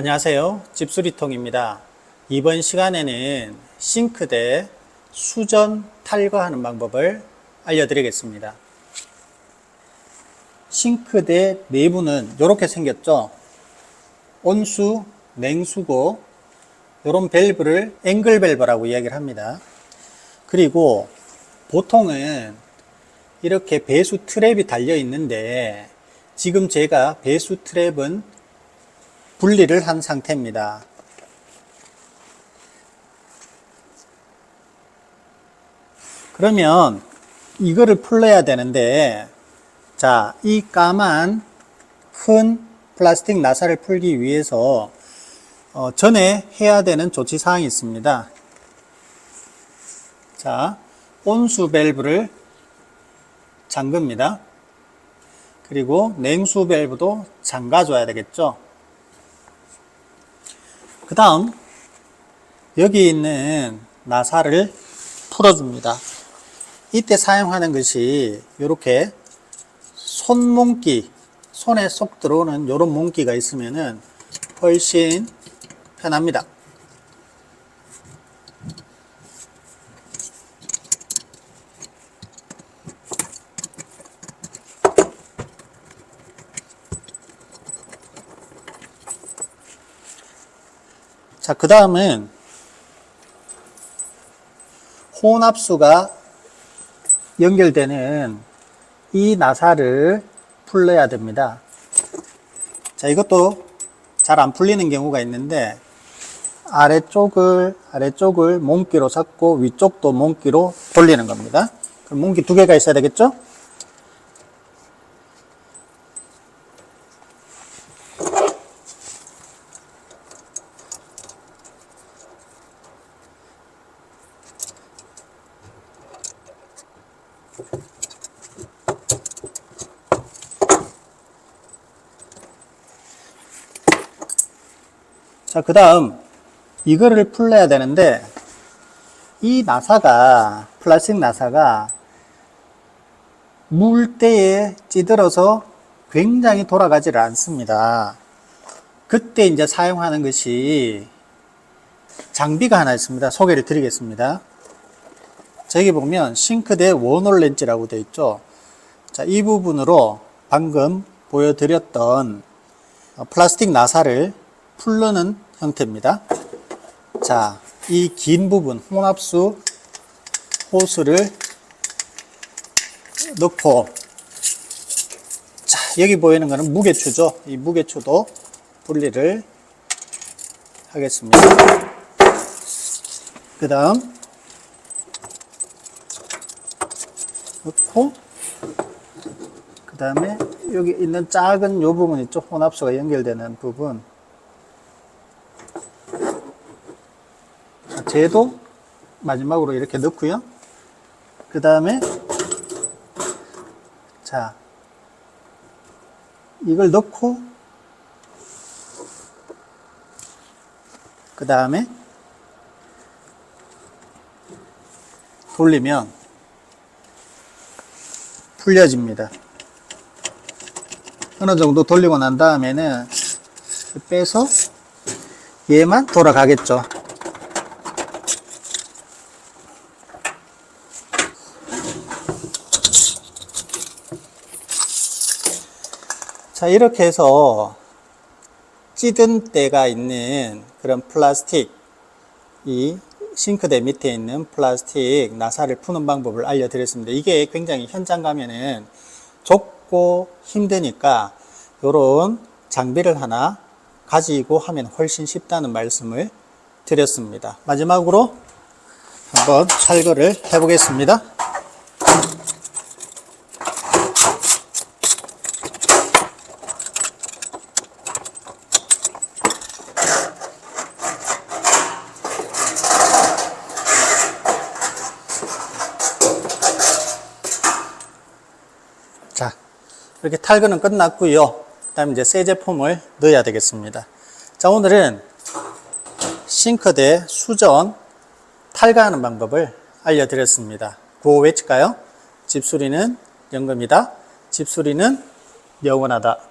안녕하세요. 집수리통입니다. 이번 시간에는 싱크대 수전 탈거하는 방법을 알려드리겠습니다. 싱크대 내부는 이렇게 생겼죠. 온수, 냉수고 이런 밸브를 앵글 밸브라고 이야기를 합니다. 그리고 보통은 이렇게 배수 트랩이 달려 있는데 지금 제가 배수 트랩은 분리를 한 상태입니다. 그러면 이거를 풀러야 되는데 자, 이 까만 큰 플라스틱 나사를 풀기 위해서 어, 전에 해야 되는 조치 사항이 있습니다. 자, 온수 밸브를 잠급니다. 그리고 냉수 밸브도 잠가줘야 되겠죠. 그 다음, 여기 있는 나사를 풀어줍니다. 이때 사용하는 것이 이렇게 손몽기, 손에 쏙 들어오는 이런 몽기가 있으면은 훨씬 편합니다. 자, 그 다음은 혼합수가 연결되는 이 나사를 풀러야 됩니다. 자, 이것도 잘 안 풀리는 경우가 있는데 아래쪽을 아래쪽을 몸기로 잡고 위쪽도 몸기로 돌리는 겁니다. 그럼 몸기 두 개가 있어야 되겠죠? 자, 그 다음, 이거를 풀러야 되는데, 이 나사가, 플라스틱 나사가 물때에 찌들어서 굉장히 돌아가지를 않습니다. 그때 이제 사용하는 것이 장비가 하나 있습니다. 소개를 드리겠습니다. 저기 보면 싱크대 원홀 렌즈라고 되어 있죠. 자, 이 부분으로 방금 보여드렸던 플라스틱 나사를 풀르는 형태입니다. 자, 이 긴 부분, 혼합수 호스를 넣고, 자, 여기 보이는 거는 무게추죠. 이 무게추도 분리를 하겠습니다. 그 다음, 넣고, 그 다음에 여기 있는 작은 요 부분 있죠. 혼합수가 연결되는 부분. 쟤도 마지막으로 이렇게 넣고요. 그 다음에 자 이걸 넣고 그 다음에 돌리면 풀려집니다. 어느 정도 돌리고 난 다음에는 빼서 얘만 돌아가겠죠. 자, 이렇게 해서 찌든 때가 있는 그런 플라스틱, 이 싱크대 밑에 있는 플라스틱 나사를 푸는 방법을 알려드렸습니다. 이게 굉장히 현장 가면은 좁고 힘드니까 이런 장비를 하나 가지고 하면 훨씬 쉽다는 말씀을 드렸습니다. 마지막으로 한번 찰거를 해보겠습니다. 이렇게 탈거는 끝났고요. 그 다음에 이제 새 제품을 넣어야 되겠습니다. 자, 오늘은 싱크대 수전 탈거하는 방법을 알려드렸습니다. 구호 외칠까요? 집수리는 연금이다. 집수리는 영원하다.